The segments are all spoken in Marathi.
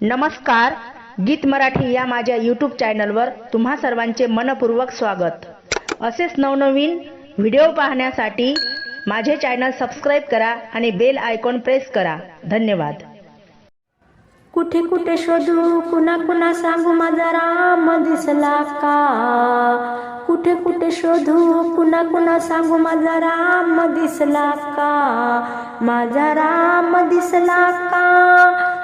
नमस्कार गीत मराठी या माझ्या यूट्यूब चॅनलवर तुम्हा सर्वांचे मनपूर्वक स्वागत. असेच नवनवीन व्हिडिओ पाहण्यासाठी माझे चॅनल सबस्क्राईब करा आणि बेल आयकॉन प्रेस करा. धन्यवाद. कुठे कुठे शोधू कुणा कुणा सांगू माझा राम दिसला का? कुठे कुठे शोधू कुणा कुणा सांगू माझा राम दिसला का? माझा राम दिसला का?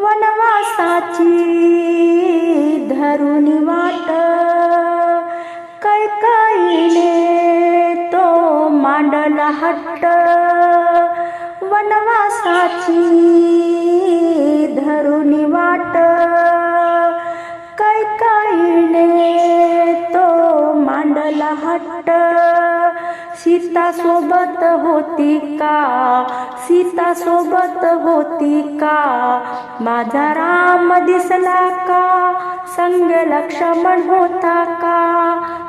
वनवासाची धरुणी वाट. कैकाईने तो मांडला हट्ट. वनवासाची धरुणी वाट. कैकाईने तो मांडला हट्ट. सीता सोबत होती का? सीता सोबत होती का? माझा राम दिसला का? संग लक्ष्मण होता का?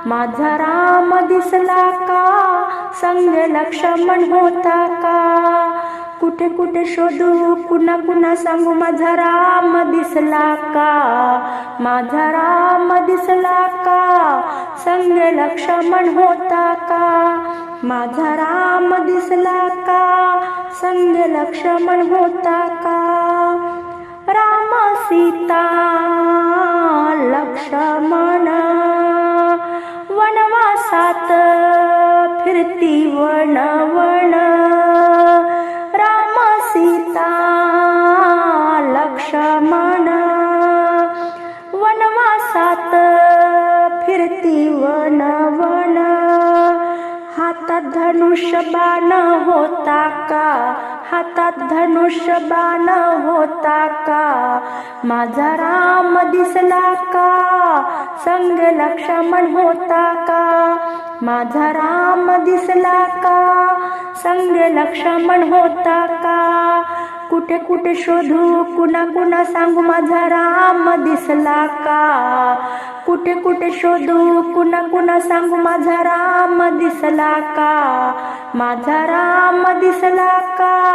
माझा राम दिसला का? संग लक्ष्मण होता का? कुठे कुठे शोधू कुणा कुणा सांगू माझा राम दिसला का? माझा राम दिसला का? संग लक्ष्मण होता का? माझा राम दिसला का? संग लक्ष्मण होता का? फिरती वण वण राम सीता लक्ष्मण. वनवासात फिरती वण वण हातात धनुष्य बाण होता का? हातात धनुष्य बाण होता का? माझा राम दिसला का? संग लक्ष्मण होता का? माझा राम दिसला का? संग लक्ष्मण होता का? कुठे कुठे शोधू कुणा कुणा सांगू माझा राम दिसला का? कुठे कुठे शोधू कुणा कुणा सांगू माझा राम दिसला का? माझा राम दिसला का?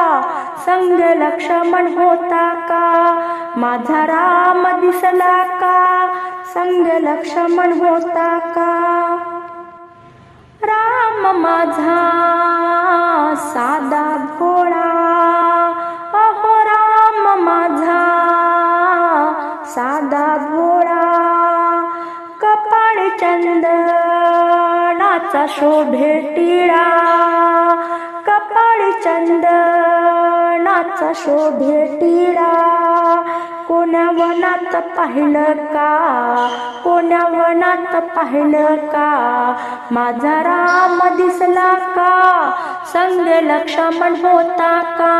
संग लक्ष्मण होता का? माझा राम दिसला का? संग लक्ष्मण होता का? राम माझा साधा भोळा अहो राम माझा साधा भोळा कपाळ चंदनाचा शोभे टिळा. कपाळ चंदनाचा शोभे टिळा कोण्या वनात पाहिलं का? कोण्या वनात पाहिलं का? माझा राम दिसला का? संग लक्ष्मण होता का?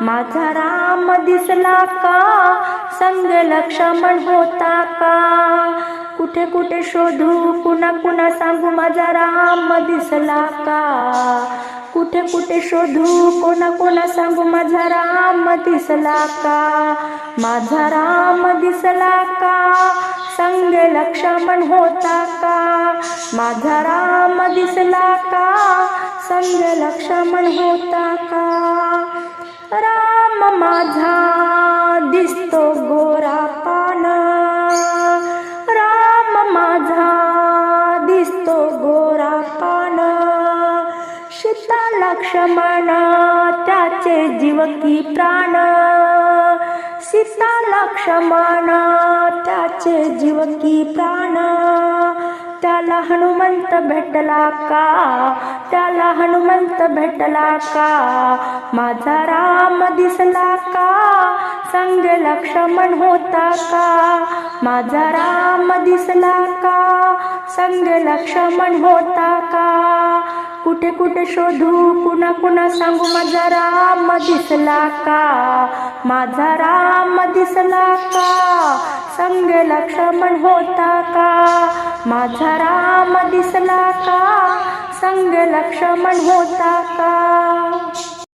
माझा राम दिसला का? संग लक्ष्मण होता का? कुठे कुठे शोधू? कुणा कुणा सांगू? माझा राम दिसला का? कुठे कुठे शोधू? कोणा कोणा सांगू माझा राम दिसला का? माझा राम दिसला का? संग लक्ष्मण होता का? माझा राम दिसला का? संग लक्ष्मण होता का? राम माझा दिसतो सीता त्याचे जीव की प्राण. सीता लक्ष्मण त्याचे जीव की प्राण. त्याला हनुमंत भेटला का? त्याला हनुमंत भेटला का? माझा राम दिसला का? संग लक्ष्मण होता का? माझा राम दिसला का? संग लक्ष्मण होता का? कुठे कुठे शोधू? कुणा कुणा सांगू माझा राम दिसला का? माझा राम दिसला का? संग लक्ष्मण होता का? माझा राम दिसला का? संग लक्ष्मण होता का?